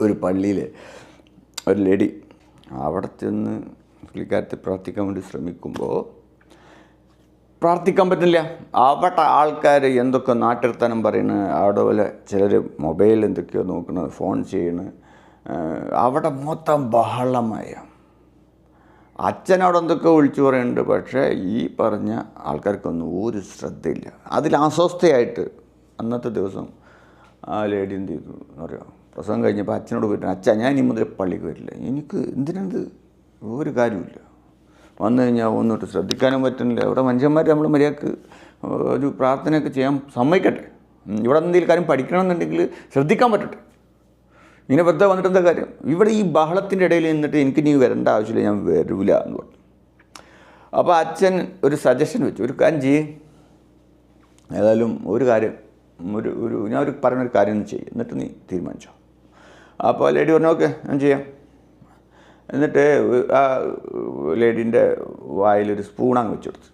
ഒരു പള്ളിയിൽ ഒരു ലേഡി അവിടെ ചെന്ന് പുള്ളിക്കാരത്തെ പ്രാർത്ഥിക്കാൻ വേണ്ടി ശ്രമിക്കുമ്പോൾ പ്രാർത്ഥിക്കാൻ പറ്റില്ല അവിടെ ആൾക്കാർ എന്തൊക്കെ നാട്ടിർത്തനം പറയുന്നു അവിടെ പോലെ ചിലർ മൊബൈൽ എന്തൊക്കെയോ നോക്കുന്നത് ഫോൺ ചെയ്യണ്. അവിടെ മൊത്തം ബഹളമായ. അച്ഛൻ അവിടെ എന്തൊക്കെ വിളിച്ചു പറയുന്നുണ്ട് പക്ഷേ ഈ പറഞ്ഞ ആൾക്കാർക്കൊന്നും ഒരു ശ്രദ്ധയില്ല. അതിൽ അസ്വസ്ഥയായിട്ട് അന്നത്തെ ദിവസം ആ ലേഡി എന്ത് ചെയ്തു എന്ന് പറയാം പ്രസവം കഴിഞ്ഞപ്പോൾ അച്ഛനോട് പോയിട്ട് അച്ഛ ഞാൻ ഇനി മുതൽ പള്ളിക്ക് വരില്ല. എനിക്ക് എന്തിനത് ഒരു കാര്യമില്ല വന്നു കഴിഞ്ഞാൽ ഒന്നിട്ട് ശ്രദ്ധിക്കാനും പറ്റുന്നില്ല. ഇവിടെ മനുഷ്യന്മാർ നമ്മൾ മര്യാദയ്ക്ക് ഒരു പ്രാർത്ഥനയൊക്കെ ചെയ്യാൻ സമ്മതിക്കട്ടെ. ഇവിടെ എന്തെങ്കിലും കാര്യം പഠിക്കണമെന്നുണ്ടെങ്കിൽ ശ്രദ്ധിക്കാൻ പറ്റട്ടെ. ഇങ്ങനെ വെറുതെ വന്നിട്ട് എന്താ കാര്യം? ഇവിടെ ഈ ബഹളത്തിന്റെ ഇടയിൽ നിന്നിട്ട് എനിക്ക് നീ വരേണ്ട ആവശ്യമില്ല ഞാൻ വരില്ല എന്ന് പറഞ്ഞു. അപ്പോൾ അച്ഛൻ ഒരു സജഷൻ വെച്ചു. ഒരു കാര്യം ചെയ്യും. ഏതായാലും ഒരു കാര്യം ഒരു ഒരു ഞാൻ ഒരു പറഞ്ഞൊരു കാര്യം ചെയ്യും. എന്നിട്ട് നീ തീരുമാനിച്ചോ. അപ്പോൾ ലേഡി പറഞ്ഞു ഓക്കെ ഞാൻ ചെയ്യാം. എന്നിട്ട് ആ ലേഡീന്റെ വായിലൊരു സ്പൂൺ അങ്ങ് വെച്ച് കൊടുത്തു.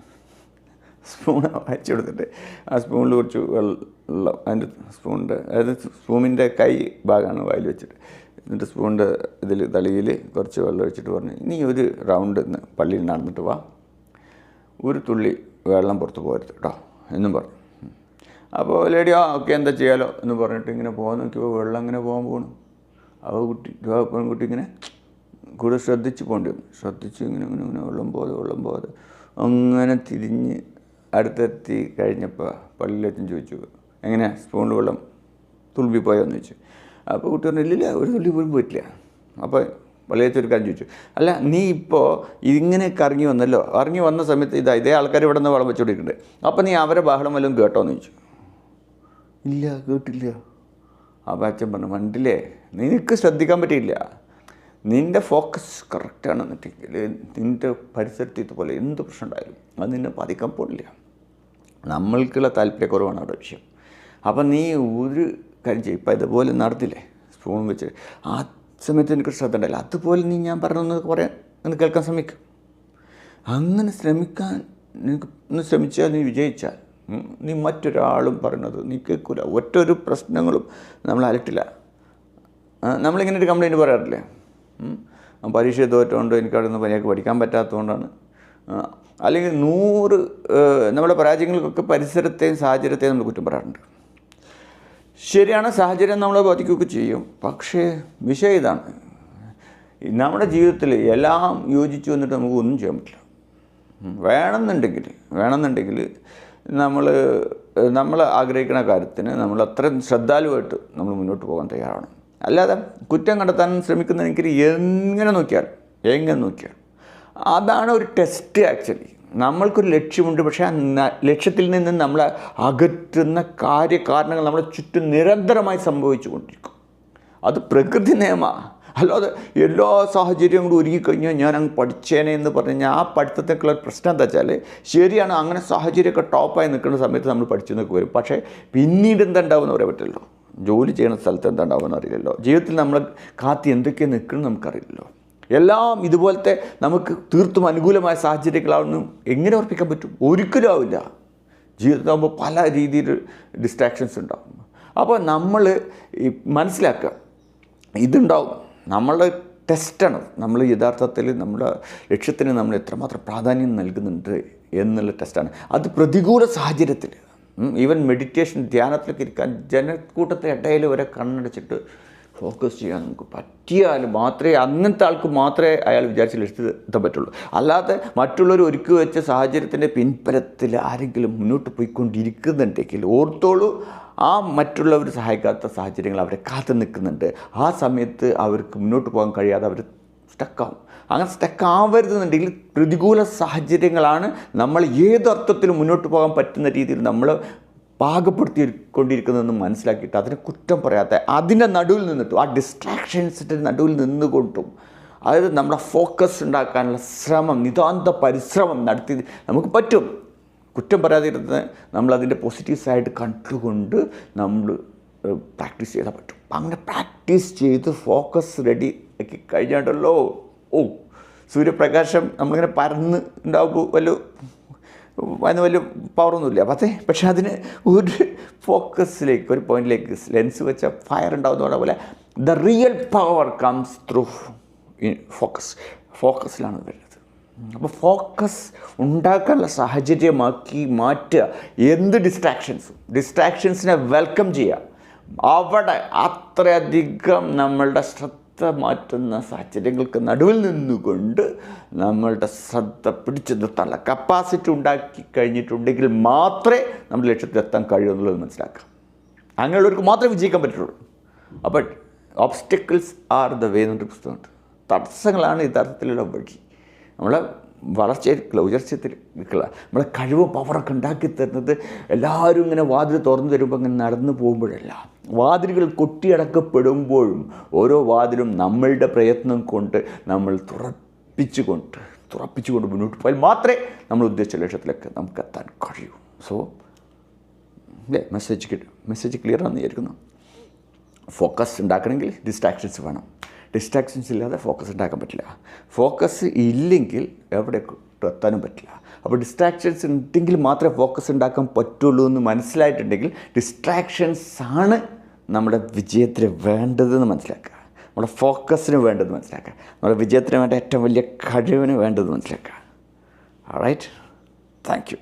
സ്പൂൺ വെച്ച് കൊടുത്തിട്ട് ആ സ്പൂണിൽ കുറച്ച് വെള്ളം അതിന്റെ സ്പൂണിന്റെ അതായത് സ്പൂണിന്റെ കൈ ഭാഗമാണ് വായിൽ വെച്ചിട്ട്. എന്നിട്ട് സ്പൂണിന്റെ ഇതിൽ തളിയിൽ കുറച്ച് വെള്ളം ഒഴിച്ചിട്ട് പറഞ്ഞു ഇനി ഒരു റൗണ്ട് ഇന്ന് പള്ളിയിൽ നടന്നിട്ട് വാ. ഒരു തുള്ളി വെള്ളം പുറത്ത് പോരുത് കേട്ടോ എന്നും പറഞ്ഞു. അപ്പോൾ ലേഡി ആ ഓക്കെ എന്താ ചെയ്യാലോ? എന്ന് പറഞ്ഞിട്ട് ഇങ്ങനെ പോകാൻ നോക്കിയപ്പോൾ വെള്ളം ഇങ്ങനെ പോകാൻ പോകണം അപ്പോൾ കുട്ടി ആ പെൺകുട്ടി ഇങ്ങനെ കൂടെ ശ്രദ്ധിച്ച് പോകേണ്ടി വന്നു. ശ്രദ്ധിച്ച് ഇങ്ങനെ ഇങ്ങനെ ഇങ്ങനെ വെള്ളം പോകാതെ വെള്ളം പോകാതെ. അങ്ങനെ തിരിഞ്ഞ് അടുത്തെത്തി കഴിഞ്ഞപ്പോൾ പള്ളിയിലെത്തും ചോദിച്ചു എങ്ങനെ സ്പൂണിൽ വെള്ളം തുളുമ്പിപ്പോയോ എന്ന് ചോദിച്ചു. അപ്പോൾ കുട്ടി പറഞ്ഞു ഇല്ലില്ല ഒരു തുള്ളി പോലും പോയിട്ടില്ല. അപ്പോൾ പള്ളിയിലെത്തി കാര്യം ചോദിച്ചു അല്ല നീ ഇപ്പോൾ ഇങ്ങനെ കറങ്ങി വന്നല്ലോ? ഇറങ്ങി വന്ന സമയത്ത് ഇതാ ഇതേ ആൾക്കാർ ഇവിടെ നിന്ന് വളം വെച്ചുകൊണ്ടിരിക്കുന്നുണ്ട് അപ്പോൾ നീ അവരെ ബഹളം വല്ലതും കേട്ടോ? എന്ന് ചോദിച്ചു. ഇല്ല കേട്ടില്ല. അപ്പോൾ അച്ഛൻ പറഞ്ഞു മണ്ടില്ലേ നിനക്ക് ശ്രദ്ധിക്കാൻ പറ്റിയില്ല. നിന്റെ ഫോക്കസ് കറക്റ്റാണ് എന്നിട്ടെങ്കിൽ നിന്റെ പരിസരത്ത് ഇതുപോലെ എന്ത് പ്രശ്നം ഉണ്ടായാലും അത് നിന്നെ ബാധിക്കാൻ പോകില്ല നമ്മൾക്കുള്ള താല്പര്യക്കുറവാണ് അവിടെ വിഷയം. അപ്പം നീ ഒരു കാര്യം ചെയ്യും. ഇപ്പം ഇതുപോലെ നടത്തില്ലേ? സ്പൂൺ വെച്ച്. ആ സമയത്ത് എനിക്ക് ശ്രദ്ധ ഉണ്ടായില്ല. അതുപോലെ നീ ഞാൻ പറഞ്ഞൊന്ന് കുറേ ഒന്ന് കേൾക്കാൻ ശ്രമിക്കും. അങ്ങനെ ശ്രമിക്കാൻ നിനക്ക് ഒന്ന് ശ്രമിച്ചാൽ നീ വിജയിച്ചാൽ നീ മറ്റൊരാളും പറയുന്നത് നീ കേൾക്കില്ല ഒറ്റൊരു പ്രശ്നങ്ങളും നമ്മൾ അലട്ടില്ല. നമ്മളിങ്ങനെ ഒരു കംപ്ലയിന്റ് പറയാറില്ലേ? പരീക്ഷ തോറ്റുകൊണ്ട് എനിക്ക് അവിടെ നിന്ന് പനിയൊക്കെ പഠിക്കാൻ പറ്റാത്തതുകൊണ്ടാണ്. അല്ലെങ്കിൽ നൂറ് നമ്മുടെ പരാജയങ്ങൾക്കൊക്കെ പരിസരത്തെയും സാഹചര്യത്തെയും നമ്മൾ കുറ്റം പറയാറുണ്ട്. ശരിയാണ് സാഹചര്യം നമ്മളെ ബാധിക്കുകയൊക്കെ ചെയ്യും. പക്ഷേ വിഷയം ഇതാണ്. നമ്മുടെ ജീവിതത്തിൽ എല്ലാം യോജിച്ചു വന്നിട്ട് നമുക്ക് ഒന്നും ചെയ്യാൻ പറ്റില്ല. വേണമെന്നുണ്ടെങ്കിൽ വേണമെന്നുണ്ടെങ്കിൽ നമ്മൾ നമ്മൾ ആഗ്രഹിക്കുന്ന കാര്യത്തിന് നമ്മൾ അത്രയും ശ്രദ്ധാലുവായിട്ട് നമ്മൾ മുന്നോട്ട് പോകാൻ തയ്യാറാണ് അല്ലാതെ കുറ്റം കണ്ടെത്താൻ ശ്രമിക്കുന്നതെങ്കിൽ എങ്ങനെ നോക്കിയാൽ എങ്ങനെ നോക്കിയാൽ അതാണ് ഒരു ടെസ്റ്റ് ആക്ച്വലി നമ്മൾക്കൊരു ലക്ഷ്യമുണ്ട് പക്ഷേ ആ ലക്ഷ്യത്തിൽ നിന്ന് നമ്മളെ അകറ്റുന്ന കാര്യകാരണങ്ങൾ നമ്മുടെ ചുറ്റും നിരന്തരമായി സംഭവിച്ചു കൊണ്ടിരിക്കും അത് പ്രകൃതി നിയമമാണ്. അല്ലാതെ എല്ലാ സാഹചര്യവും കൂടി ഒരുങ്ങിക്കഴിഞ്ഞാൽ ഞാൻ അങ്ങ് പഠിച്ചേനെ എന്ന് പറഞ്ഞു കഴിഞ്ഞാൽ ആ പഠിത്തത്തേക്കുള്ള പ്രശ്നം എന്താ വെച്ചാൽ ശരിയാണ് അങ്ങനെ സാഹചര്യമൊക്കെ ടോപ്പായി നിൽക്കുന്ന സമയത്ത് നമ്മൾ പഠിച്ചു നിൽക്കുക വരും. പക്ഷേ പിന്നീട് എന്താ ഉണ്ടാവുമെന്ന് പറയാൻ പറ്റില്ലല്ലോ. ജോലി ചെയ്യുന്ന സ്ഥലത്ത് എന്താ ഉണ്ടാവുമെന്ന് അറിയില്ലല്ലോ. ജീവിതത്തിൽ നമ്മൾ കാത്തി എന്തൊക്കെ നിൽക്കണം നമുക്കറിയില്ലല്ലോ. എല്ലാം ഇതുപോലത്തെ നമുക്ക് തീർത്തും അനുകൂലമായ സാഹചര്യങ്ങളാണെന്നും എങ്ങനെ ഉറപ്പിക്കാൻ പറ്റും? ഒരിക്കലും ആവില്ല. ജീവിതത്തിലാകുമ്പോൾ പല രീതിയിൽ ഡിസ്ട്രാക്ഷൻസ് ഉണ്ടാകും അപ്പോൾ നമ്മൾ മനസ്സിലാക്കുക ഇതുണ്ടാവും. നമ്മളുടെ ടെസ്റ്റാണ് നമ്മൾ യഥാർത്ഥത്തിൽ നമ്മുടെ ലക്ഷ്യത്തിന് നമ്മൾ എത്രമാത്രം പ്രാധാന്യം നൽകുന്നുണ്ട് എന്നുള്ള ടെസ്റ്റാണ് അത് പ്രതികൂല സാഹചര്യത്തിൽ ഈവൻ മെഡിറ്റേഷൻ ധ്യാനത്തിലൊക്കെ ഇരിക്കാൻ ജനക്കൂട്ടത്തെ ഇടയിൽ വരെ കണ്ണടച്ചിട്ട് ഫോക്കസ് ചെയ്യാൻ നമുക്ക് പറ്റിയാൽ മാത്രമേ അങ്ങനത്തെ ആൾക്ക് മാത്രമേ അയാൾ വിചാരിച്ച ലക്ഷ്യത്തിൽ എത്താൻ പറ്റുള്ളൂ. അല്ലാതെ മറ്റുള്ളവർ ഒരുക്കി വെച്ച സാഹചര്യത്തിന്റെ പിൻപരത്തിൽ ആരെങ്കിലും മുന്നോട്ട് പോയിക്കൊണ്ടിരിക്കുന്നുണ്ടെങ്കിൽ ഓർത്തോളൂ ആ മറ്റുള്ളവർ സഹായിക്കാത്ത സാഹചര്യങ്ങൾ അവരെ കാത്തു നിൽക്കുന്നുണ്ട്. ആ സമയത്ത് അവർക്ക് മുന്നോട്ട് പോകാൻ കഴിയാതെ അവർ സ്റ്റക്കാവും അങ്ങനെ സ്റ്റക്ക് ആവരുതെന്നുണ്ടെങ്കിൽ പ്രതികൂല സാഹചര്യങ്ങളാണ് നമ്മൾ ഏതർത്ഥത്തിലും മുന്നോട്ട് പോകാൻ പറ്റുന്ന രീതിയിൽ നമ്മൾ പാകപ്പെടുത്തി കൊണ്ടിരിക്കുന്നതെന്ന് മനസ്സിലാക്കിയിട്ട് അതിനെ കുറ്റം പറയാത്ത അതിന്റെ നടുവിൽ നിന്നിട്ടും ആ ഡിസ്ട്രാക്ഷൻസിന്റെ നടുവിൽ നിന്നുകൊണ്ടും അതായത് നമ്മുടെ ഫോക്കസ് ഉണ്ടാക്കാനുള്ള ശ്രമം നിതാന്ത പരിശ്രമം നടത്തി നമുക്ക് പറ്റും. കുറ്റം പറയാതിരുന്ന് നമ്മളതിന്റെ പോസിറ്റീവ് സൈഡ് കണ്ടുകൊണ്ട് നമ്മൾ പ്രാക്ടീസ് ചെയ്താൽ പറ്റും. അങ്ങനെ പ്രാക്ടീസ് ചെയ്ത് ഫോക്കസ് റെഡി ആക്കി കഴിഞ്ഞാണ്ടല്ലോ ഓ സൂര്യപ്രകാശം നമ്മളിങ്ങനെ പരന്ന് ഉണ്ടാകുമ്പോൾ വല്ല അതിന് വലിയ പവറൊന്നുമില്ല പക്ഷേ പക്ഷെ അതിന് ഒരു ഫോക്കസിലേക്ക് ഒരു പോയിന്റിലേക്ക് ലെൻസ് വെച്ച ഫയർ ഉണ്ടാകുന്ന പോലെ the real power comes through focus ഫോക്കസിലാണ് വരുന്നത്. അപ്പോൾ ഫോക്കസ് ഉണ്ടാക്കാനുള്ള സാഹചര്യമാക്കി മാറ്റുക. എന്ത് ഡിസ്ട്രാക്ഷൻസും ഡിസ്ട്രാക്ഷൻസിനെ വെൽക്കം ചെയ്യുക. അവിടെ അത്രയധികം നമ്മളുടെ ശ്രദ്ധ മാറ്റുന്ന സാഹചര്യങ്ങൾക്ക് നടുവിൽ നിന്നുകൊണ്ട് നമ്മളുടെ ശ്രദ്ധ പിടിച്ചു നിർത്താനുള്ള കപ്പാസിറ്റി ഉണ്ടാക്കി കഴിഞ്ഞിട്ടുണ്ടെങ്കിൽ മാത്രമേ നമ്മൾ ലക്ഷ്യത്തിലെത്താൻ എന്ന് മനസ്സിലാക്കാം. അങ്ങനെയുള്ളവർക്ക് മാത്രമേ വിജയിക്കാൻ പറ്റുള്ളൂ. അപ്പോൾ ഓബ്സ്റ്റക്കിൾസ് ആർ ദ വേ എന്നൊരു പുസ്തകമുണ്ട്. തടസ്സങ്ങളാണ് യഥാർത്ഥത്തിലുള്ള വഴി. നമ്മളെ വളർച്ചയിൽ ഉയർച്ചത്തിലേക്കുള്ള നമ്മളെ കഴിവ് പവറൊക്കെ ഉണ്ടാക്കി തരുന്നത് എല്ലാവരും ഇങ്ങനെ വാതിൽ തുറന്നു തരുമ്പോൾ ഇങ്ങനെ നടന്നു പോകുമ്പോഴല്ല. വാതിലുകൾ കൊട്ടിയടക്കപ്പെടുമ്പോഴും ഓരോ വാതിലും നമ്മളുടെ പ്രയത്നം കൊണ്ട് നമ്മൾ തുറപ്പിച്ചുകൊണ്ട് തുറപ്പിച്ചുകൊണ്ട് മുന്നോട്ട് പോയാൽ മാത്രമേ നമ്മൾ ഉദ്ദേശിച്ച ലക്ഷ്യത്തിലേക്ക് നമുക്ക് എത്താൻ കഴിയൂ. സോ അല്ലേ മെസ്സേജ് കിട്ടും. മെസ്സേജ് ക്ലിയർ ആണെന്ന് വിചാരിക്കുന്നു. ഫോക്കസ് ഉണ്ടാക്കണമെങ്കിൽ ഡിസ്ട്രാക്ഷൻസ് വേണം. ഡിസ്ട്രാക്ഷൻസ് ഇല്ലാതെ ഫോക്കസ് ഉണ്ടാക്കാൻ പറ്റില്ല. ഫോക്കസ് ഇല്ലെങ്കിൽ എവിടെ എത്താനും പറ്റില്ല. അപ്പോൾ ഡിസ്ട്രാക്ഷൻസ് ഉണ്ടെങ്കിൽ മാത്രമേ ഫോക്കസ് ഉണ്ടാക്കാൻ പറ്റുള്ളൂ എന്ന് മനസ്സിലായിട്ടുണ്ടെങ്കിൽ ഡിസ്ട്രാക്ഷൻസ് ആണ് നമ്മുടെ വിജയത്തിന് വേണ്ടതെന്ന് മനസ്സിലാക്കുക. നമ്മുടെ ഫോക്കസിന് വേണ്ടതെന്ന് മനസ്സിലാക്കുക. നമ്മുടെ വിജയത്തിന് വേണ്ട ഏറ്റവും വലിയ കഴിവിന് വേണ്ടതെന്ന് മനസ്സിലാക്കുക. Right thank you